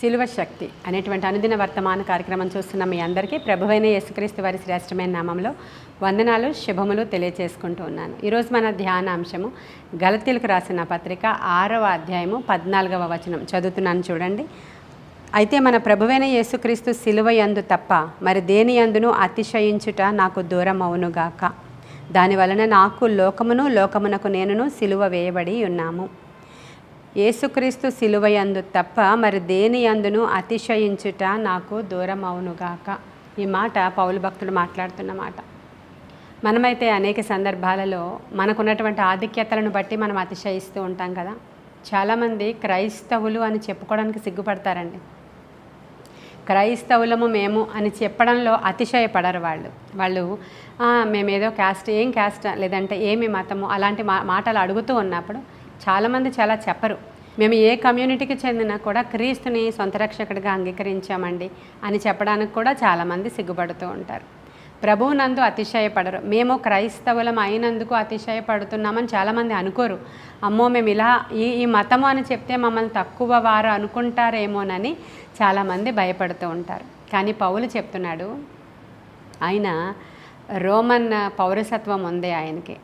శిలువ శక్తి అనేటువంటి అనుదిన వర్తమాన కార్యక్రమం చూస్తున్న మీ అందరికీ ప్రభువైన యేసుక్రీస్తు వారి శ్రేష్టమైన నామంలో వందనాలు శుభములు తెలియజేసుకుంటూ ఉన్నాను. ఈరోజు మన ధ్యానాంశము గలతీలకు రాసిన పత్రిక ఆరవ అధ్యాయము పద్నాలుగవ వచనం. చదువుతున్నాను చూడండి. అయితే మన ప్రభువైన యేసుక్రీస్తు శిలువ యందు తప్ప మరి దేని యందును అతిశయించుట నాకు దూరం అవునుగాక దాని వలన నాకు లోకమును లోకమునకు నేనును సిలువ వేయబడి ఉన్నాము. యేసుక్రీస్తు సిలువయందు తప్ప మరి దేని యందును అతిశయించుట నాకు దూరం అవునుగాక ఈ మాట పౌలు భక్తుడు మాట్లాడుతున్న మాట. మనమైతే అనేక సందర్భాలలో మనకున్నటువంటి ఆధిక్యతలను బట్టి మనం అతిశయిస్తూ ఉంటాం కదా. చాలామంది క్రైస్తవులు అని చెప్పుకోవడానికి సిగ్గుపడతారండి. క్రైస్తవులము మేము అని చెప్పడంలో అతిశయపడరు వాళ్ళు. వాళ్ళు మేమేదో క్యాస్ట్ ఏం క్యాస్ట్ లేదంటే ఏమి మతము అలాంటి మా మాటలు అడుగుతూ ఉన్నప్పుడు చాలామంది చాలా చెప్పరు. మేము ఏ కమ్యూనిటీకి చెందినా కూడా క్రీస్తుని సొంత రక్షకుడిగా అంగీకరించామండి అని చెప్పడానికి కూడా చాలామంది సిగ్గుపడుతూ ఉంటారు. ప్రభువు నందు అతిశయపడరు. మేము క్రైస్తవులం అయినందుకు అతిశయపడుతున్నామని చాలామంది అనుకోరు. అమ్మో మేము ఇలా ఈ ఈ మతము అని చెప్తే మమ్మల్ని తక్కువ వారు అనుకుంటారేమోనని చాలామంది భయపడుతూ ఉంటారు. కానీ పౌలు చెప్తున్నాడు ఆయన రోమన్ పౌరసత్వం ఉంది ఆయనకి.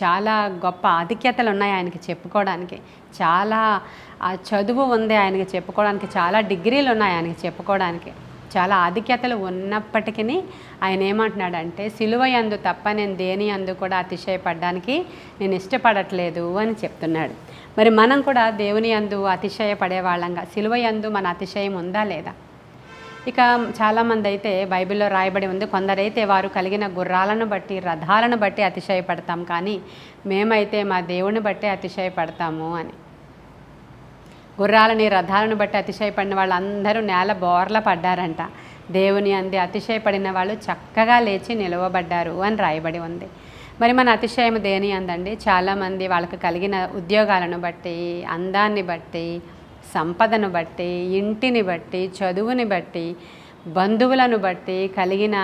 చాలా గొప్ప ఆధిక్యతలు ఉన్నాయి ఆయనకి చెప్పుకోవడానికి. చాలా చదువు ఉంది ఆయనకి చెప్పుకోవడానికి. చాలా డిగ్రీలు ఉన్నాయి ఆయనకి చెప్పుకోవడానికి. చాలా ఆధిక్యతలు ఉన్నప్పటికీ ఆయన ఏమంటున్నాడంటే సిలువ యందు తప్ప నేను దేని అందు కూడా అతిశయపడడానికి నేను ఇష్టపడట్లేదు అని చెప్తున్నాడు. మరి మనం కూడా దేవుని యందు అతిశయపడే వాళ్ళంగా సిలువ యందు మన అతిశయం ఉందా లేదా? ఇక చాలామంది అయితే బైబిల్లో రాయబడి ఉంది. కొందరైతే వారు కలిగిన గుర్రాలను బట్టి రథాలను బట్టి అతిశయపడతాం. కానీ మేమైతే మా దేవుని బట్టి అతిశయపడతాము అని. గుర్రాలని రథాలను బట్టి అతిశయపడిన వాళ్ళందరూ నేల బోర్ల పడ్డారంట. దేవుని అంది అతిశయపడిన వాళ్ళు చక్కగా లేచి నిలవబడ్డారు అని రాయబడి ఉంది. మరి మన అతిశయం దేని అందండి? చాలామంది వాళ్ళకు కలిగిన ఉద్యోగాలను బట్టి అందాన్ని బట్టి సంపదను బట్టి ఇంటిని బట్టి చదువుని బట్టి బంధువులను బట్టి కలిగిన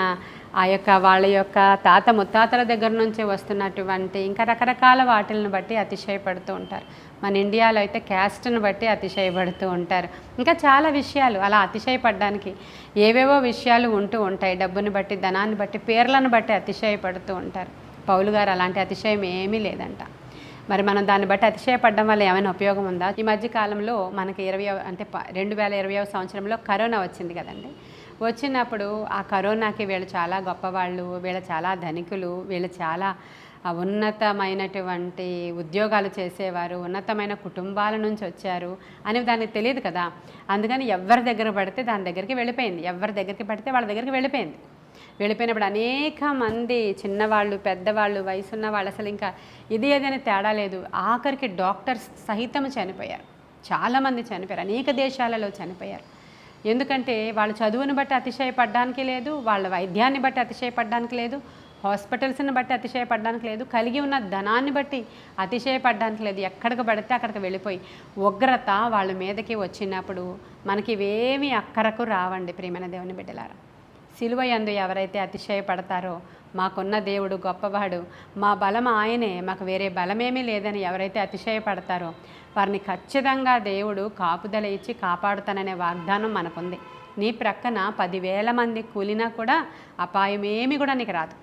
ఆ యొక్క వాళ్ళ యొక్క తాత ముత్తాతల దగ్గర నుంచి వస్తున్నటువంటి ఇంకా రకరకాల వాటిలను బట్టి అతిశయపడుతూ ఉంటారు. మన ఇండియాలో అయితే క్యాస్ట్ను బట్టి అతిశయపడుతూ ఉంటారు. ఇంకా చాలా విషయాలు అలా అతిశయపడడానికి ఏవేవో విషయాలు ఉంటూ ఉంటాయి. డబ్బుని బట్టి ధనాన్ని బట్టి పేర్లను బట్టి అతిశయపడుతూ ఉంటారు. పౌలు గారు అలాంటి అతిశయం ఏమీ లేదంట. మరి మనం దాన్ని బట్టి అతిశయపడడం వల్ల ఏమైనా ఉపయోగం ఉందా? ఈ మధ్య కాలంలో మనకి ఇరవై అంటే రెండు వేల ఇరవై సంవత్సరంలో కరోనా వచ్చింది కదండి. వచ్చినప్పుడు ఆ కరోనాకి వీళ్ళు చాలా గొప్పవాళ్ళు వీళ్ళు చాలా ధనికులు వీళ్ళు చాలా ఉన్నతమైనటువంటి ఉద్యోగాలు చేసేవారు ఉన్నతమైన కుటుంబాల నుంచి వచ్చారు అని దానికి తెలియదు కదా. అందుకని ఎవరి దగ్గర పడితే దాని దగ్గరికి వెళ్ళిపోయింది. ఎవరి దగ్గరికి పడితే వాళ్ళ దగ్గరికి వెళ్ళిపోయింది. వెళ్ళిపోయినప్పుడు అనేక మంది చిన్నవాళ్ళు పెద్దవాళ్ళు వయసున్న వాళ్ళు అసలు ఇంకా ఇది ఏదైనా తేడా లేదు. ఆఖరికి డాక్టర్స్ సహితం చనిపోయారు. చాలామంది చనిపోయారు. అనేక దేశాలలో చనిపోయారు. ఎందుకంటే వాళ్ళ చదువును బట్టి అతిశయపడడానికి లేదు వాళ్ళ వైద్యాన్ని బట్టి అతిశయపడడానికి లేదు హాస్పిటల్స్ని బట్టి అతిశయపడడానికి లేదు కలిగి ఉన్న ధనాన్ని బట్టి అతిశయపడడానికి లేదు. ఎక్కడికి పడితే అక్కడికి వెళ్ళిపోయి ఉగ్రత వాళ్ళ మీదకి వచ్చినప్పుడు మనకి ఇవేమీ అక్కరకు రావండి ప్రియమైన దేవుని బిడ్డలారా. సిలువయందు ఎవరైతే అతిశయపడతారో మాకున్న దేవుడు గొప్పవాడు. మా బలం ఆయనే మాకు వేరే బలమేమీ లేదని ఎవరైతే అతిశయపడతారో వారిని ఖచ్చితంగా దేవుడు కాపుదల ఇచ్చి కాపాడుతాననే వాగ్దానం మనకుంది. నీ ప్రక్కన పదివేల మంది కూలినా కూడా అపాయమేమి కూడా నీకు రాదు.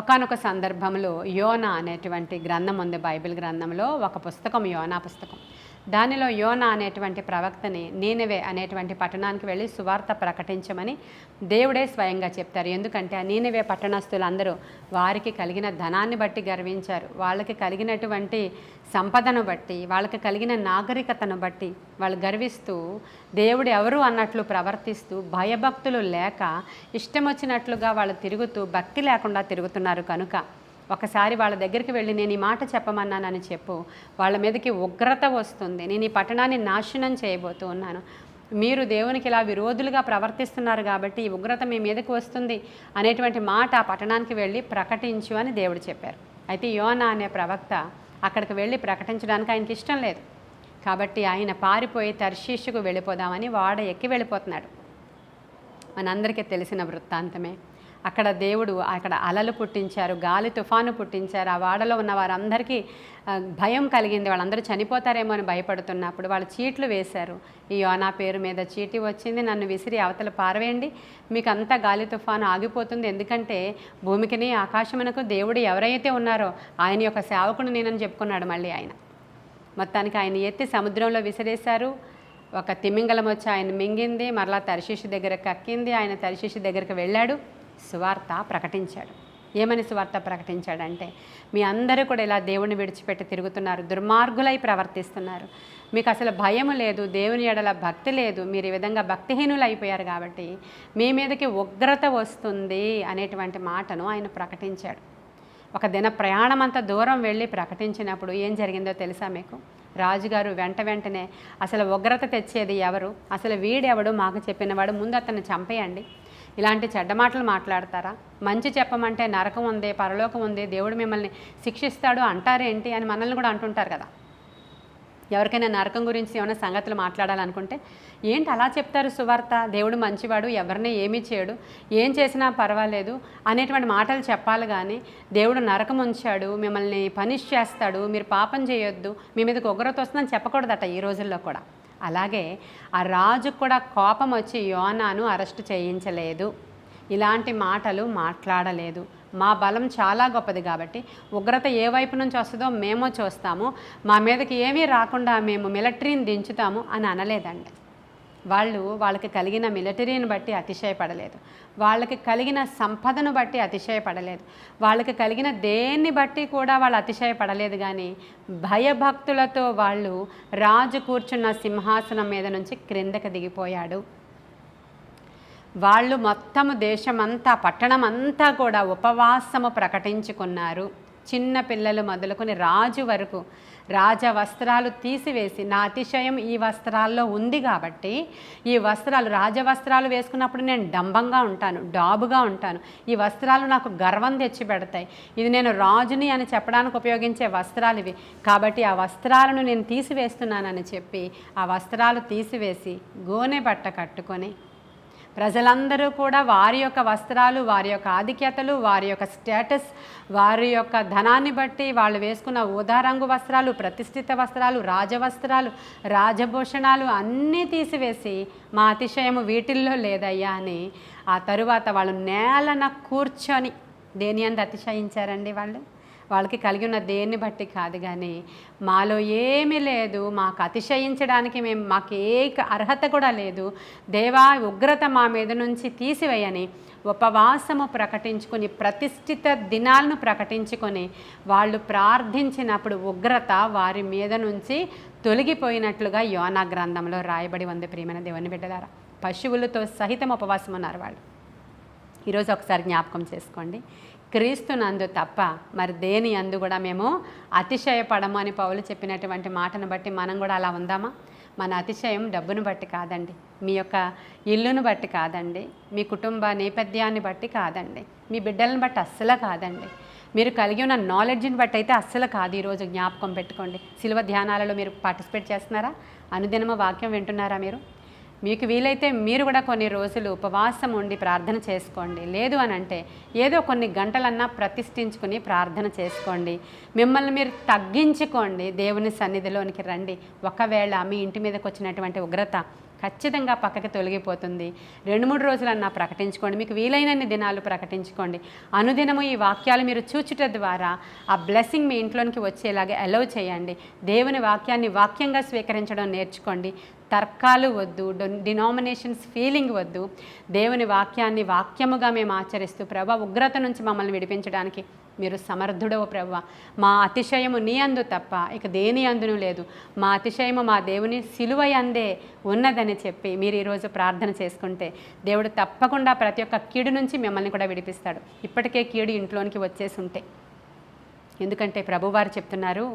ఒకానొక సందర్భంలో యోనా అనేటువంటి గ్రంథం ఉంది బైబిల్ గ్రంథంలో ఒక పుస్తకం యోనా పుస్తకం. దానిలో యోన అనేటువంటి ప్రవక్తని నీనవే అనేటువంటి పట్టణానికి వెళ్ళి సువార్త ప్రకటించమని దేవుడే స్వయంగా చెప్తారు. ఎందుకంటే ఆ నీనవే పట్టణస్థులందరూ వారికి కలిగిన ధనాన్ని బట్టి గర్వించారు. వాళ్ళకి కలిగినటువంటి సంపదను బట్టి వాళ్ళకి కలిగిన నాగరికతను బట్టి వాళ్ళు గర్విస్తూ దేవుడు ఎవరు అన్నట్లు ప్రవర్తిస్తూ భయభక్తులు లేక ఇష్టం వచ్చినట్లుగా వాళ్ళు తిరుగుతూ భక్తి లేకుండా తిరుగుతున్నారు కనుక ఒకసారి వాళ్ళ దగ్గరికి వెళ్ళి నేను ఈ మాట చెప్పమన్నానని చెప్పు. వాళ్ళ మీదకి ఉగ్రత వస్తుంది. నేను ఈ పట్టణాన్ని నాశనం చేయబోతూ ఉన్నాను. మీరు దేవునికి ఇలా విరోధులుగా ప్రవర్తిస్తున్నారు కాబట్టి ఈ ఉగ్రత మీ మీదకి వస్తుంది అనేటువంటి మాట ఆ పట్టణానికి వెళ్ళి ప్రకటించు అని దేవుడు చెప్పారు. అయితే యోనా అనే ప్రవక్త అక్కడికి వెళ్ళి ప్రకటించడానికి ఆయనకి ఇష్టం లేదు. కాబట్టి ఆయన పారిపోయి తర్శీషుకు వెళ్ళిపోదామని వాడ ఎక్కి వెళ్ళిపోతున్నాడు. మనందరికీ తెలిసిన వృత్తాంతమే. అక్కడ దేవుడు అక్కడ అలలు పుట్టించారు గాలి తుఫాను పుట్టించారు. ఆ వాడలో ఉన్న వారందరికీ భయం కలిగింది. వాళ్ళందరూ చనిపోతారేమో అని భయపడుతున్నప్పుడు వాళ్ళు చీట్లు వేశారు. ఈ యోనా పేరు మీద చీటి వచ్చింది. నన్ను విసిరి అవతల పారవేయండి. మీకు అంతా గాలి తుఫాను ఆగిపోతుంది. ఎందుకంటే భూమికిని ఆకాశమునకు దేవుడు ఎవరైతే ఉన్నారో ఆయన యొక్క సేవకుడు నేనని చెప్పుకున్నాడు మళ్ళీ ఆయన. మొత్తానికి ఆయన ఎత్తి సముద్రంలో విసిరేశారు. ఒక తిమింగలం వచ్చి ఆయన మింగింది. మరలా తరిశిషి దగ్గర కక్కింది. ఆయన తరిశిషి దగ్గరికి వెళ్ళాడు. సువార్త ప్రకటించాడు. ఏమని సువార్త ప్రకటించాడంటే మీ అందరూ కూడా ఇలా దేవుని విడిచిపెట్టి తిరుగుతున్నారు దుర్మార్గులై ప్రవర్తిస్తున్నారు. మీకు అసలు భయము లేదు దేవుని ఎడల భక్తి లేదు మీరు ఈ విధంగా భక్తిహీనులు అయిపోయారు కాబట్టి మీ మీదకి ఉగ్రత వస్తుంది అనేటువంటి మాటను ఆయన ప్రకటించాడు. ఒక దిన ప్రయాణం అంత దూరం వెళ్ళి ప్రకటించినప్పుడు ఏం జరిగిందో తెలుసా మీకు? రాజుగారు వెంట వెంటనే అసలు ఉగ్రత తెచ్చేది ఎవరు? అసలు వీడెవడు? మాకు చెప్పినవాడు ముందు అతను చంపేయండి. ఇలాంటి చెడ్డ మాటలు మాట్లాడతారా? మంచి చెప్పమంటే నరకం ఉంది పరలోకం ఉంది దేవుడు మిమ్మల్ని శిక్షిస్తాడు అంటారేంటి అని మనల్ని కూడా అంటుంటారు కదా. ఎవరికైనా నరకం గురించి ఏమైనా సంగతులు మాట్లాడాలనుకుంటే ఏంటి అలా చెప్తారు సువార్త? దేవుడు మంచివాడు ఎవరిని ఏమీ చేయడు ఏం చేసినా పర్వాలేదు అనేటువంటి మాటలు చెప్పాలి కానీ దేవుడు నరకం ఉంచాడు మిమ్మల్ని పనిష్ చేస్తాడు మీరు పాపం చేయొద్దు మీ మీదకి ఉగ్రత వస్తుందని చెప్పకూడదట ఈ రోజుల్లో కూడా. అలాగే ఆ రాజుకు కూడా కోపం వచ్చి యోనాను అరెస్ట్ చేయించలేదు. ఇలాంటి మాటలు మాట్లాడలేదు. మా బలం చాలా గొప్పది కాబట్టి ఉగ్రత ఏ వైపు నుంచి వస్తుందో మేము చూస్తాము. మా మీదకి ఏమీ రాకుండా మేము మిలిటరీని దించుతాము అని అనలేదండి. వాళ్ళు వాళ్ళకి కలిగిన మిలిటరీని బట్టి అతిశయపడలేదు. వాళ్ళకి కలిగిన సంపదను బట్టి అతిశయపడలేదు. వాళ్ళకి కలిగిన దేన్ని బట్టి కూడా వాళ్ళు అతిశయపడలేదు కానీ భయభక్తులతో వాళ్ళు రాజు కూర్చున్న సింహాసనం మీద నుంచి క్రిందకు దిగిపోయాడు. వాళ్ళు మొత్తము దేశమంతా పట్టణం అంతా కూడా ఉపవాసము ప్రకటించుకున్నారు. చిన్న పిల్లలు మొదలుకొని రాజు వరకు రాజ వస్త్రాలు తీసివేసి నా అతిశయం ఈ వస్త్రాల్లో ఉంది కాబట్టి ఈ వస్త్రాలు రాజ వస్త్రాలు వేసుకున్నప్పుడు నేను డంబంగా ఉంటాను డాబుగా ఉంటాను. ఈ వస్త్రాలు నాకు గర్వం తెచ్చి పెడతాయి. ఇది నేను రాజుని అని చెప్పడానికి ఉపయోగించే వస్త్రాలు ఇవి. కాబట్టి ఆ వస్త్రాలను నేను తీసివేస్తున్నానని చెప్పి ఆ వస్త్రాలు తీసివేసి గోనె బట్ట కట్టుకొని ప్రజలందరూ కూడా వారి యొక్క వస్త్రాలు వారి యొక్క ఆధిక్యతలు వారి యొక్క స్టేటస్ వారి యొక్క ధనాన్ని బట్టి వాళ్ళు వేసుకున్న ఊదా రంగు వస్త్రాలు ప్రతిష్ఠిత వస్త్రాలు రాజవస్త్రాలు రాజభూషణాలు అన్నీ తీసివేసి మా అతిశయము వీటిల్లో లేదయ్యా అని ఆ తరువాత వాళ్ళు నేలన కూర్చొని దేని అందు అతిశయించారండి వాళ్ళు? వాళ్ళకి కలిగి ఉన్న దేన్ని బట్టి కాదు కానీ మాలో ఏమీ లేదు మాకు అతిశయించడానికి మేము మాకు ఏ అర్హత కూడా లేదు. దేవా ఉగ్రత మా మీద నుంచి తీసివేయని ఉపవాసము ప్రకటించుకొని ప్రతిష్ఠిత దినాలను ప్రకటించుకొని వాళ్ళు ప్రార్థించినప్పుడు ఉగ్రత వారి మీద నుంచి తొలగిపోయినట్లుగా యోనా గ్రంథంలో రాయబడి ఉంది ప్రియమైన దేవుని బిడ్డలారా. పశువులతో సహితం ఉపవాసం ఉన్నారు వాళ్ళు. ఈరోజు ఒకసారి జ్ఞాపకం చేసుకోండి. క్రీస్తునందు తప్ప మరి దేని అందు కూడా మేము అతిశయపడము అని పౌలు చెప్పినటువంటి మాటను బట్టి మనం కూడా అలా ఉందామా? మన అతిశయం డబ్బును బట్టి కాదండి. మీ యొక్క ఇల్లును బట్టి కాదండి. మీ కుటుంబ నేపథ్యాన్ని బట్టి కాదండి. మీ బిడ్డలను బట్టి అస్సలు కాదండి. మీరు కలిగి ఉన్న నాలెడ్జ్ని బట్టి అయితే అస్సలు కాదు ఈరోజు జ్ఞాపకం పెట్టుకోండి. శిల్వ ధ్యానాలలో మీరు పార్టిసిపేట్ చేస్తున్నారా? అనుదినమ వాక్యం వింటున్నారా మీరు? మీకు వీలైతే మీరు కూడా కొన్ని రోజులు ఉపవాసం ఉండి ప్రార్థన చేసుకోండి. లేదు అని అంటే ఏదో కొన్ని గంటలన్నా ప్రతిష్ఠించుకుని ప్రార్థన చేసుకోండి. మిమ్మల్ని మీరు తగ్గించుకోండి దేవుని సన్నిధిలోనికి రండి. ఒకవేళ మీ ఇంటి మీదకి వచ్చినటువంటి ఉగ్రత ఖచ్చితంగా పక్కకి తొలగిపోతుంది. రెండు మూడు రోజులన్నా ప్రకటించుకోండి. మీకు వీలైనన్ని దినాలు ప్రకటించుకోండి. అనుదినము ఈ వాక్యాలు మీరు చూచుట ద్వారా ఆ బ్లెస్సింగ్ మీ ఇంట్లోనికి వచ్చేలాగా అలౌ చేయండి. దేవుని వాక్యాన్ని వాక్యంగా స్వీకరించడం నేర్చుకోండి. తర్కాలు వద్దు డినామినేషన్స్ ఫీలింగ్ వద్దు. దేవుని వాక్యాన్ని వాక్యముగా మేము ఆచరిస్తూ ప్రభా ఉగ్రత నుంచి మమ్మల్ని విడిపించడానికి మీరు సమర్థుడవు ప్రభు. మా అతిశయము నీ అందు తప్ప ఇక దేని అందును లేదు. మా అతిశయము మా దేవుని సిలువ అందే ఉన్నదని చెప్పి మీరు ఈరోజు ప్రార్థన చేసుకుంటే దేవుడు తప్పకుండా ప్రతి ఒక్క కీడు నుంచి మిమ్మల్ని కూడా విడిపిస్తాడు. ఇప్పటికే కీడు ఇంట్లోనికి వచ్చేసి ఉంటే. ఎందుకంటే ప్రభువారు చెప్తున్నారు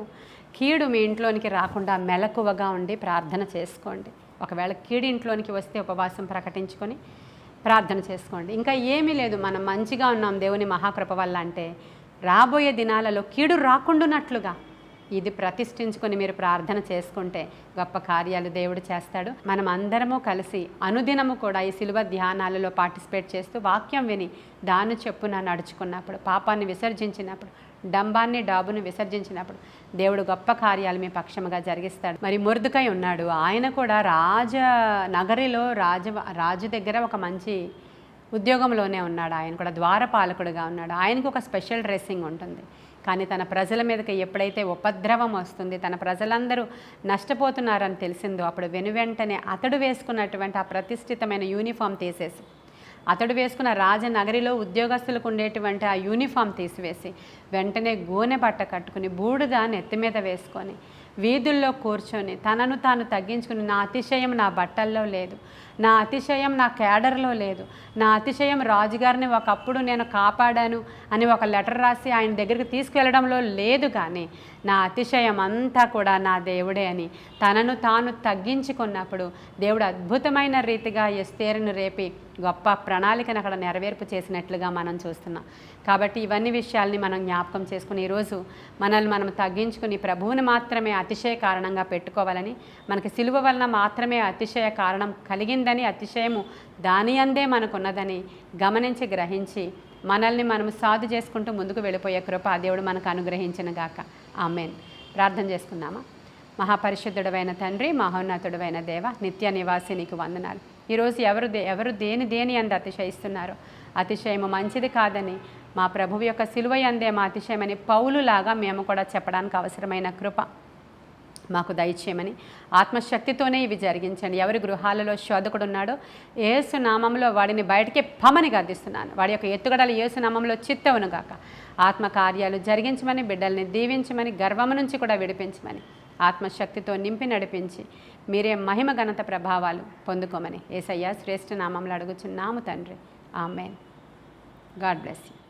కీడు మీ ఇంట్లోనికి రాకుండా మెలకువగా ఉండి ప్రార్థన చేసుకోండి. ఒకవేళ కీడు ఇంట్లోనికి వస్తే ఉపవాసం ప్రకటించుకొని ప్రార్థన చేసుకోండి. ఇంకా ఏమీ లేదు మనం మంచిగా ఉన్నాం దేవుని మహాకృప వల్ల అంటే రాబోయే దినాలలో కీడు రాకుండానట్లుగా ఇది ప్రతిష్ఠించుకొని మీరు ప్రార్థన చేసుకుంటే గొప్ప కార్యాలు దేవుడు చేస్తాడు. మనం అందరము కలిసి అనుదినము కూడా ఈ సిలువ ధ్యానాలలో పార్టిసిపేట్ చేస్తూ వాక్యం విని దాని చెప్పున నడుచుకున్నప్పుడు పాపాన్ని విసర్జించినప్పుడు డంబాన్ని డాబును విసర్జించినప్పుడు దేవుడు గొప్ప కార్యాలు మీ పక్షముగా జరిగిస్తాడు. మరి మురుదుకై ఉన్నాడు. ఆయన కూడా రాజ నగరిలో రాజ రాజు దగ్గర ఒక మంచి ఉద్యోగంలోనే ఉన్నాడు. ఆయన కూడా ద్వారపాలకుడుగా ఉన్నాడు. ఆయనకు ఒక స్పెషల్ డ్రెస్సింగ్ ఉంటుంది. కానీ తన ప్రజల మీదకి ఎప్పుడైతే ఉపద్రవం వస్తుంది తన ప్రజలందరూ నష్టపోతున్నారని తెలిసిందో అప్పుడు వెనువెంటనే అతడు వేసుకున్నటువంటి ఆ ప్రతిష్ఠితమైన యూనిఫామ్ తీసేసి అతడు వేసుకున్న రాజనగరిలో ఉద్యోగస్తులకు ఉండేటువంటి ఆ యూనిఫామ్ తీసివేసి వెంటనే గోనె బట్ట కట్టుకుని బూడిద నెత్తి మీద వేసుకొని వీధుల్లో కూర్చొని తనను తాను తగ్గించుకుని నా అతిశయం నా బట్టల్లో లేదు నా అతిశయం నా క్యాడర్లో లేదు నా అతిశయం రాజుగారిని ఒకప్పుడు నేను కాపాడాను అని ఒక లెటర్ రాసి ఆయన దగ్గరికి తీసుకెళ్ళడంలో లేదు కానీ నా అతిశయం అంతా కూడా నా దేవుడే అని తనను తాను తగ్గించుకున్నప్పుడు దేవుడు అద్భుతమైన రీతిగా ఎస్తేరును రేపి గొప్ప ప్రణాళికను అక్కడ నెరవేర్పు చేసినట్లుగా మనం చూస్తున్నాం. కాబట్టి ఇవన్నీ విషయాల్ని మనం జ్ఞాపకం చేసుకుని ఈరోజు మనల్ని మనం తగ్గించుకుని ప్రభువుని మాత్రమే అతిశయ కారణంగా పెట్టుకోవాలని మనకి సిలువ వలన మాత్రమే అతిశయ కారణం కలిగిందని అతిశయము దాని అందే ఉన్నదని గమనించి గ్రహించి మనల్ని మనం సాధు చేసుకుంటూ ముందుకు వెళ్ళిపోయే కృప దేవుడు మనకు అనుగ్రహించిన గాక. ఆమెన్. ప్రార్థన చేసుకుందామా? మహాపరిశుద్ధుడవైన తండ్రి మహోన్నతుడవైన దేవ నిత్య నివాసి నీకు వందనాలు ఈరోజు ఎవరు దే ఎవరు దేని దేని అందు అతిశయిస్తున్నారో? అతిశయము మంచిది కాదని మా ప్రభువు యొక్క సిలువ అందే మా అతిశయమని పౌలులాగా మేము కూడా చెప్పడానికి అవసరమైన కృప. మాకు దయచేయమని ఆత్మశక్తితోనే ఇవి జరిగించండి. ఎవరి గృహాలలో శోధకుడు ఉన్నాడో ఏసు నామంలో వాడిని బయటికి పమని గర్దిస్తున్నాను వాడి యొక్క ఎత్తుగడలు ఏసు నామంలో చిత్తవును గాక. ఆత్మకార్యాలు జరిగించమని బిడ్డల్ని దీవించమని గర్వము నుంచి కూడా విడిపించమని ఆత్మశక్తితో నింపి నడిపించి మీరే మహిమ ఘనత ప్రభావాలు పొందుకోమని ఏసయ్య శ్రేష్ఠ నామంలో అడుగుచున్నాము తండ్రి. ఆమెన్. God bless you.